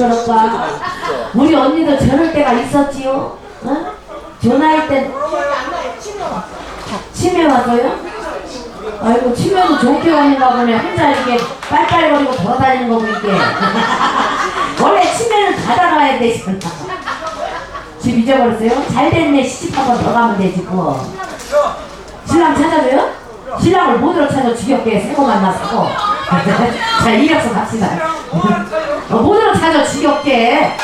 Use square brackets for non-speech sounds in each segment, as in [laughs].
그럴까? 우리 언니도 저럴 때가 있었지요? 어? 저 나이 때 치매 왔어요? 아이고 치매도 좋게 가는가 보네 혼자 이렇게 빨빨거리고 돌아다니는 거 보니까 [laughs] 원래 치매는 닫아놔야 되잖아 집 잊어버렸어요? 잘 됐네 시집 한번 더 가면 되지 뭐 신랑 찾아줘요? 신랑을 못으로 찾아 지겹게 새거 만났어 자 이력서 갑시다 지겹게?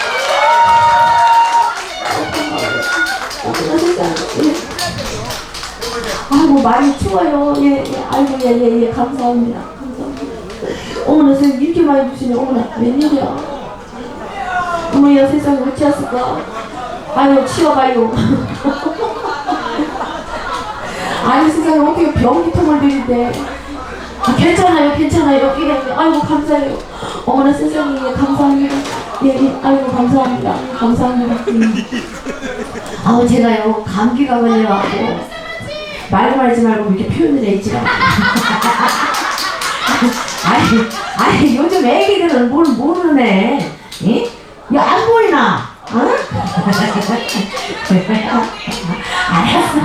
아이고 많이 추워요. 예, 예. 아이고 예예예 예, 예. 감사합니다. 감사합니다. 어머나 선생님 이렇게 많이 주시네. 어머나 웬일이야? 어머야 세상에 어찌했을까? 아유 치워봐요. [laughs] 아니 세상에 어떻게 변기통을 들이대? 아, 괜찮아요 괜찮아요. 이래 아이고 감사해요. 어머나 세상에 예, 감사합니다 예, 예 아이고 감사합니다 감사합니다 음. 아우 제가요 감기가 걸려갖고 말도 하지 말고 이렇게 표현을 했지라 [laughs] 아니 아니 요즘 애기들은 뭘 모르네 예? 야안 보이나 어? [laughs] 알았어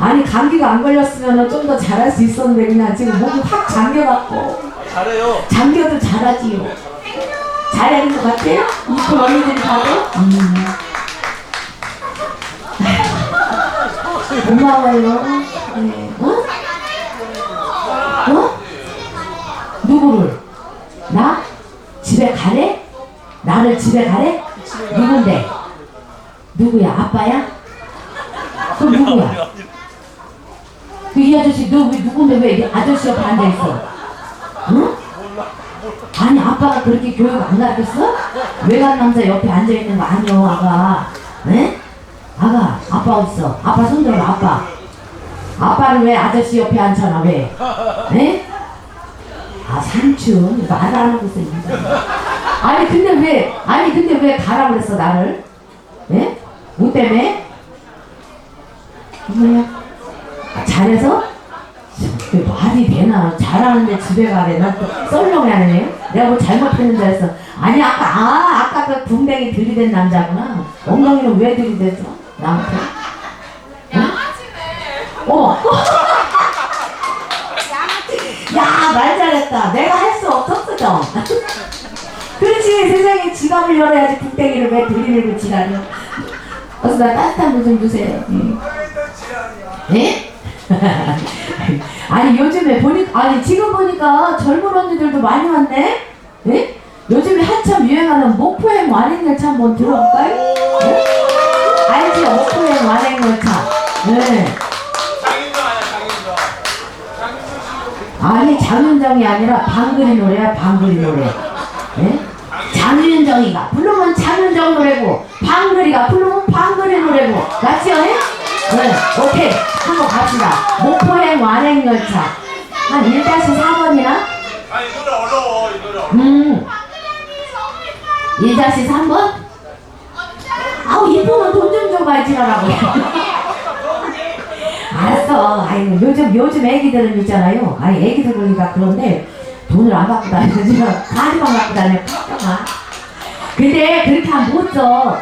아니 감기가 안 걸렸으면 좀 더 잘할 수 있었는데 그냥 지금 목이 확 잠겨갖고 잘해요. 잠겨도 잘하지요 잘하는 것 같아요? 이쁜 언니들이 봐도? 음. 고마워요 네. 어? 어? 누구를? 나? 집에 가래? 나를 집에 가래? 누군데? 누구야? 아빠야? 그럼 누구야? 그 이 아저씨 너왜 누군데 왜 아저씨 옆에 앉아 있어? 응? 아니 아빠가 그렇게 교육 안 가르쳤어? 외간 남자 옆에 앉아있는 거 아니여 아가 네? 아가 아빠 어딨어? 아빠 손들어 아빠 아빠는 왜 아저씨 옆에 앉잖아 왜? 네? 아 삼촌 이거 말안 하고 있어 인자. 아니 근데 왜 아니 근데 왜 가라 그랬어 나를? 예? 뭐 때문에? 뭐야? 아, 잘해서? 그 말이 되나? 잘하는데 집에 가래. 나또 썰렁해 하네. 내가 뭐 잘못했는 줄 알았어. 아니 아까 아 아까 그 궁뎅이 들이댄 남자구나. 엉덩이는 왜 들이댔어? 나한테? 어? [laughs] 야, 말 잘했다. 내가 할 수 없었어, 좀. [laughs] 그렇지, 세상에 지갑을 열어야지 국대기를 왜 들이밀고 지랄이야. 어서 나 따뜻한 물 좀 주세요. 응. 예? [laughs] 아니, 요즘에 보니까, 아니, 지금 보니까 젊은 언니들도 많이 왔네? 예? 요즘에 한참 유행하는 목포행 완행열차 한번 들어볼까요? 예? 알지? 목포행 완행열차. 네. 장인정. 아니 장윤정이 아니라 방글이 노래야 방글이 노래 예? 장윤정이가 부르면 장윤정 노래고 방글이가 부르면 방글이 노래고? 예? 네 오케이. 한번 갑시다. 목포행 완행 열차. 한 1-4번이나? 아 이 노래 어려워 이 노래. 음. 1-3번? 아우 이쁘면 돈 좀 줘봐 지라라고. [laughs] 알았어. 아이고 요즘 요즘 애기들은 있잖아요. 아니 애기들 보니까 그런데 돈을 안 갖고 다니지 [laughs] 가지만 갖고 다녀 깜짝아 근데 그렇게 하면 못 써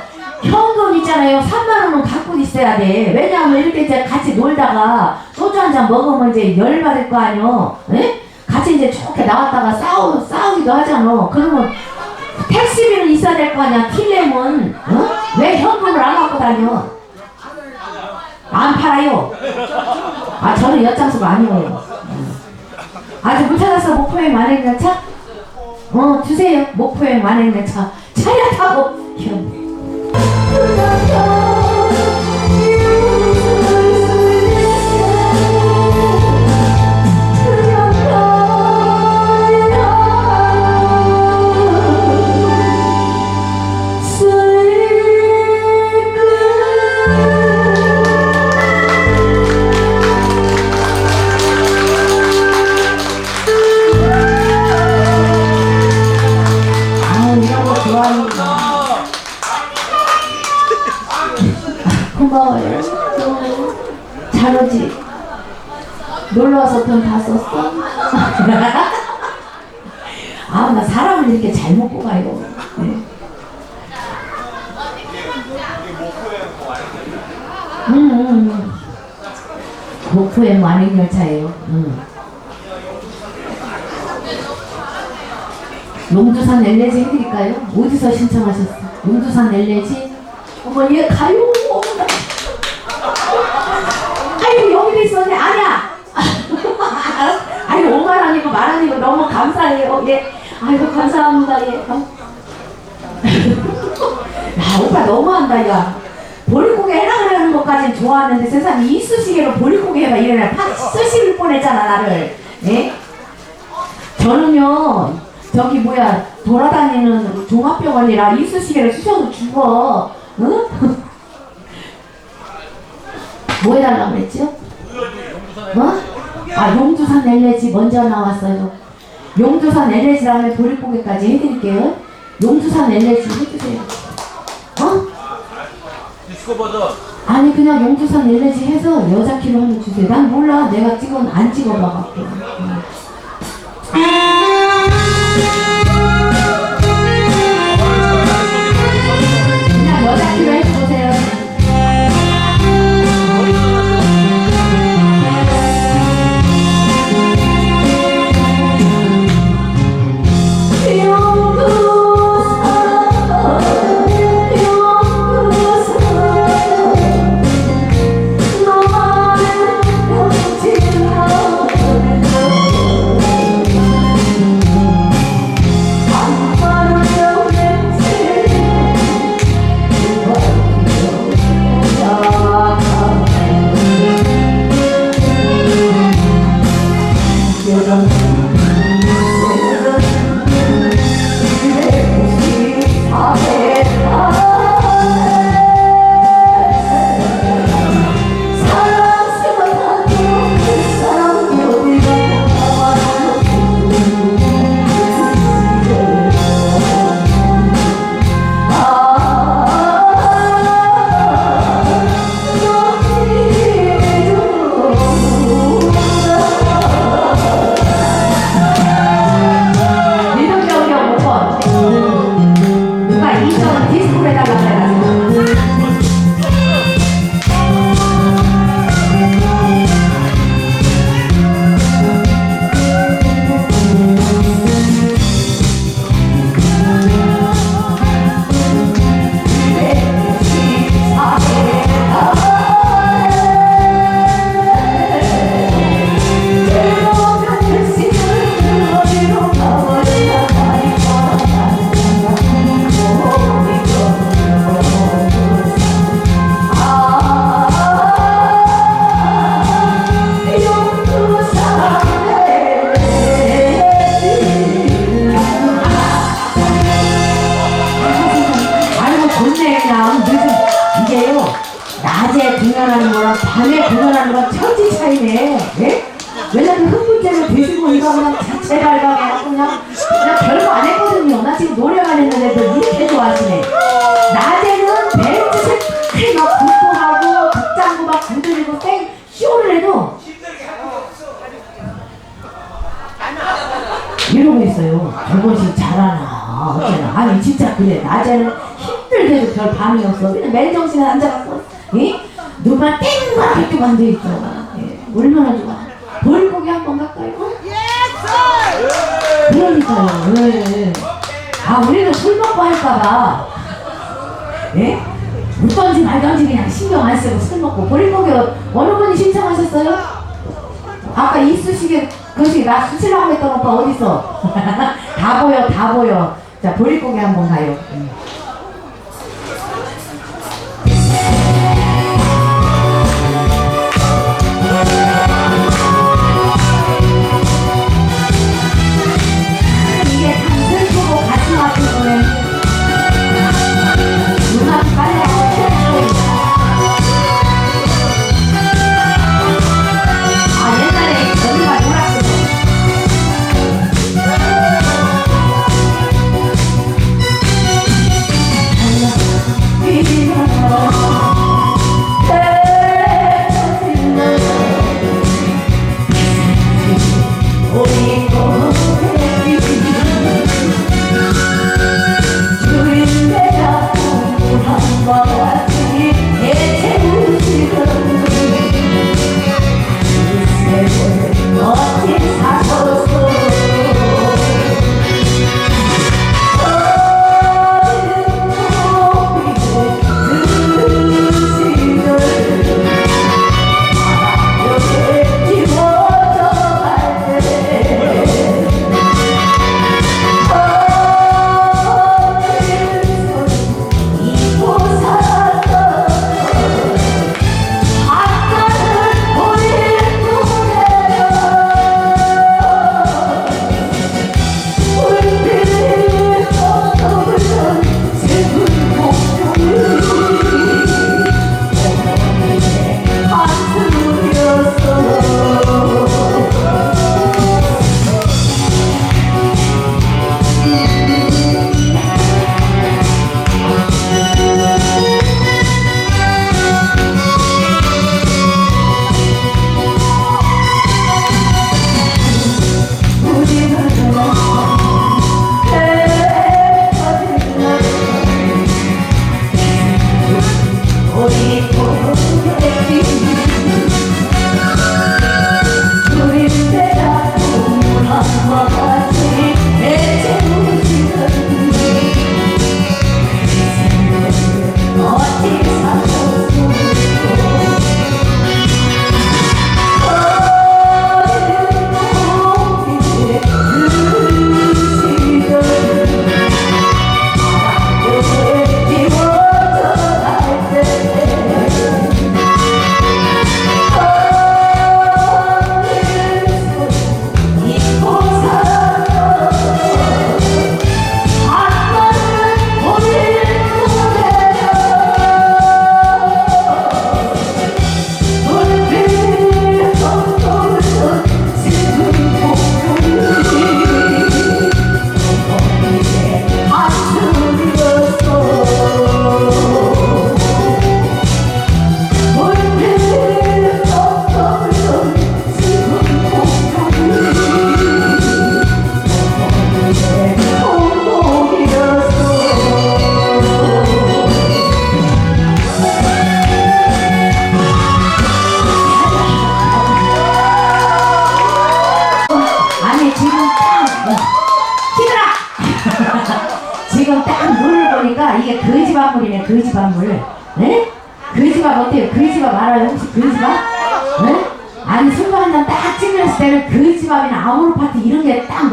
현금 있잖아요. 3만 원은 갖고 있어야 돼. 왜냐하면 이렇게 이제 같이 놀다가 소주 한 잔 먹으면 이제 열받을 거 아니요 에? 같이 이제 좋게 나왔다가 싸우, 싸우기도 하잖아. 그러면 택시비는 있어야 될 거 아니야. 킬레면 어? 왜 현금을 안 갖고 다녀? 안 팔아요. 아 저는 엿장수 아니에요. 아직 못 찾았어 목포행 만행열차? 어 주세요. 목포행 만행열차. 차려 타고 음, 음. 목포의 만행 열차예요. 음. 용두산 넬레지 해드릴까요? 어디서 신청하셨어? 용두산 넬레지? 어머 얘 가요. 아이고 여기도 있었네. 아니야. [laughs] 아이고 5만 원이고 만 원이고 너무 감사해요. 예. 아이고 감사합니다. 예. 어? [laughs] 야 오빠 너무한다 야. 보릿고개 해라 것까진 좋아하는데 세상에 이쑤시개로 보릿고개 해봐 이래라 팍 쓰실 뻔했잖아 나를. 예? 저는요 저기 뭐야 돌아다니는 종합병원이라 이쑤시개를 쑤셔서 죽어 응? [laughs] 뭐 해달라고 그랬죠? 뭐? 아 용두산 엘레지 먼저 나왔어요 용두산 엘레지 다음에 보릿고개까지 해드릴게요 용두산 엘레지 해주세요 어? 디스코 버전. 아니 그냥 용두산 엘레지 해서 여자 키로 한번 주세요 난 몰라. 내가 찍어 안 찍어봐갖고 있어요. 저것이 잘하나 어쩌나. 아니 진짜 그래. 낮에는 힘들게도 별 밤이 없어. 그냥 맨정신에 앉아갖고 이 눈만 땡만 이렇게 앉아있죠. 예, 얼마나 좋아. 볼고기 한 번 갈까요? 그러니까요. 예. 아 우리는 술 먹고 할까봐. 예? 묻던지 말던지 그냥 신경 안 쓰고 술 먹고 보릿고기 어느 분이 신청하셨어요? 아까 이쑤시개 그것이 나 수치라고 했던 오빠 어딨어? [laughs] 다 보여 다 보여. 자 보릿고개 한번 가요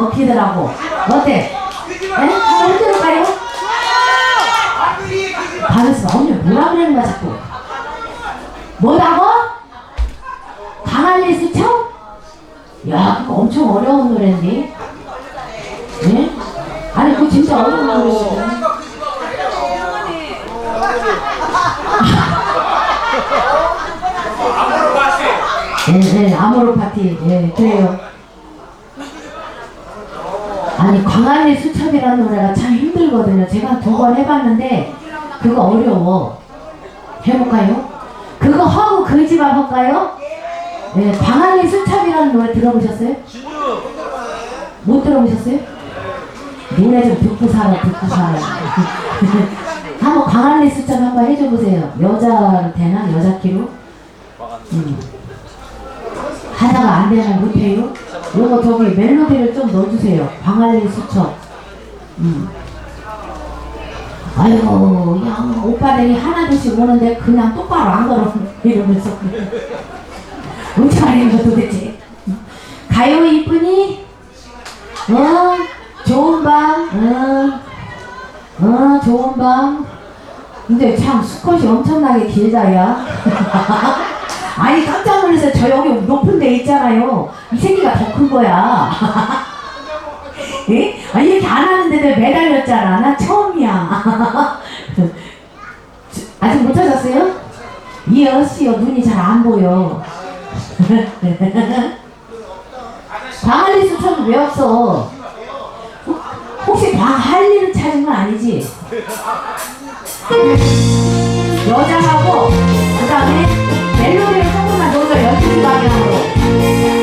먹히더라고 어때? 네? 한번 흔들어봐요 받았어 언니 뭐라 그러는 거야 자꾸 뭐라고? 강한리 수청? 야 그거 엄청 어려운 노래인데 네? 아니 그거 진짜 어려운 마시. 네, 네, 아모르 파티, 예, 그래요. 아니, 광안리 수첩이라는 노래가 참 힘들거든요. 제가 두 번 해봤는데, 그거 어려워. 해볼까요? 그거 하고 그집앞 할까요? 네, 광안리 수첩이라는 노래 들어보셨어요? 못 들어보셨어요? 노래 좀 듣고 살아, 듣고 살아. [laughs] 한번 광안리 수첩 한번 해줘보세요. 여자 되나? 여자 키로? 음. 하다가 안 되면 못해요. 요거 저기 멜로디를 좀 넣어주세요. 광안리 수첩. 음. 아이고, 야, 오빠들이 하나둘씩 오는데 그냥 똑바로 안 걸어. [laughs] 이러면서. 어떻게 하는 거 도대체. 가요 이쁘니? 어, 좋은 밤, 어, 어, 좋은 밤. 근데 참 수컷이 엄청나게 길다, 야. [laughs] 아니, 깜짝 놀라서 저 여기 높은 데 있잖아요. 이 새끼가 더 큰 거야. [laughs] 예? 아, 이렇게 안 하는데도 매달렸잖아. 나 처음이야. [laughs] 아직 못 찾았어요? 이 어씨요, 눈이 잘 안 보여. [laughs] 광안리 수첩은 왜 없어? 혹- 혹시 광안리를 찾은 건 아니지? 여자하고 그 다음에 조금만 넣어서 12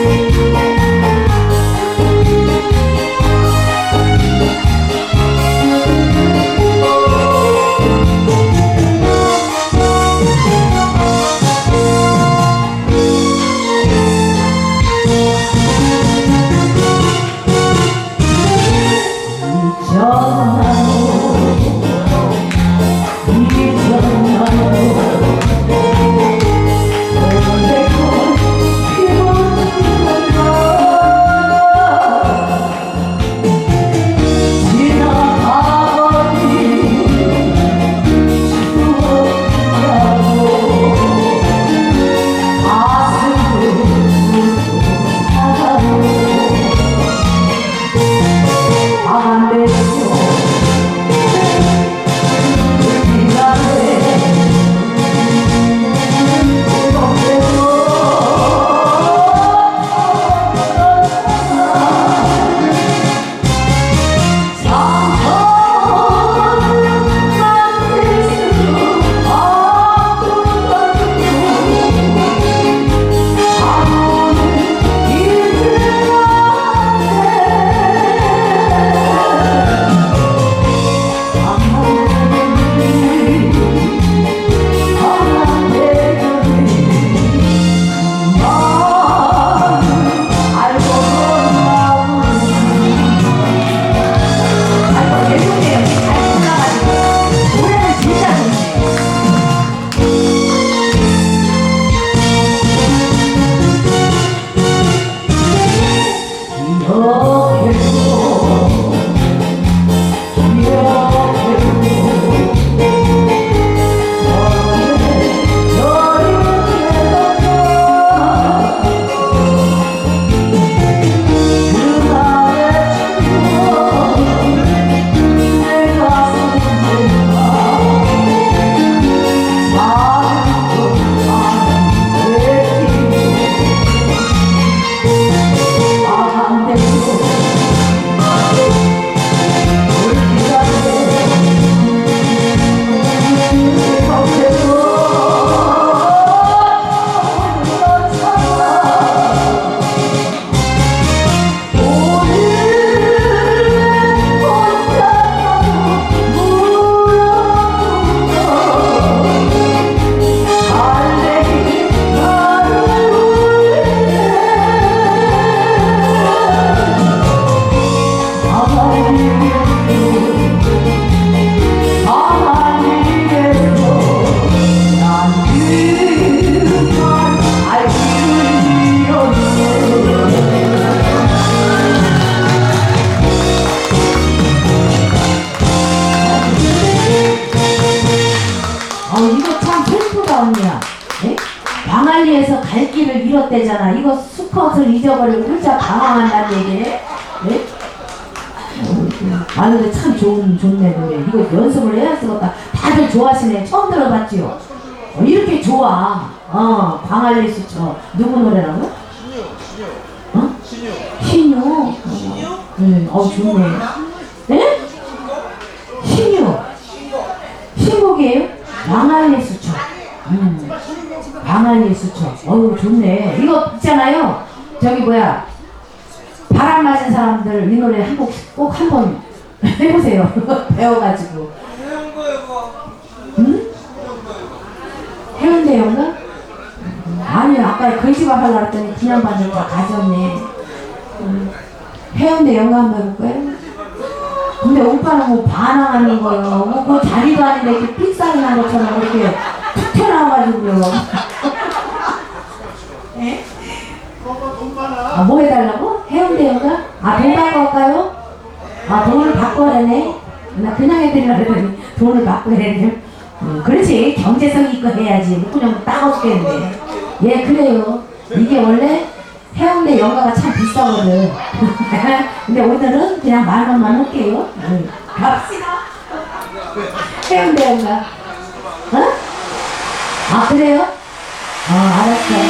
아기를 잃었대잖아. 이거 수컷을 잊어버리고 혼자 방황한다는 얘기네. 네? 아 근데 참 좋은 좋네 노래. 이거 연습을 해야 쓰겠다. 다들 좋아하시네. 처음 들어봤지요. 어, 이렇게 좋아. 어 광안리 수처 누구 노래라고? 신유, 신유, 어? 신유. 신유. 신유? 응, 어 좋네. 네? 신유. 신곡이에요? 광안리 수처. 음. 광안리 수처. 어우 좋네. 이거 있잖아요. 저기 뭐야. 바람 맞은 사람들 이 노래 한 곡 꼭 한 번 [laughs] 해보세요. [laughs] 배워가지고. 거. 응? 해운대 연가? 음, 아니 아까 글씨밥 하려고 했더니 그냥 받으니까 가졌네. 음, 해운대 연가 한번 해볼까요? 근데 오빠는 뭐 반항하는 거요. 뭐 그 자리도 아닌데 이렇게 삑사리 난 것처럼 이렇게 툭 튀어나와가지고요. [laughs] 예? 아, 뭐 해달라고? 해운대 연가? 아, 돈 바꿔올까요? 아, 돈을 바꿔라네? 나 그냥 해드리라 그랬더니 돈을 바꿔야네. 음, 그렇지. 경제성 있고 해야지. 뭐 그냥 따가웠겠는데. 예, 그래요. 이게 원래 해운대 연가가 참 비싸거든. [laughs] 근데 오늘은 그냥 만 원만 할게요. 응. 갑시다. 해운대 연가. 어? 아, 그래요? 어, 알았어.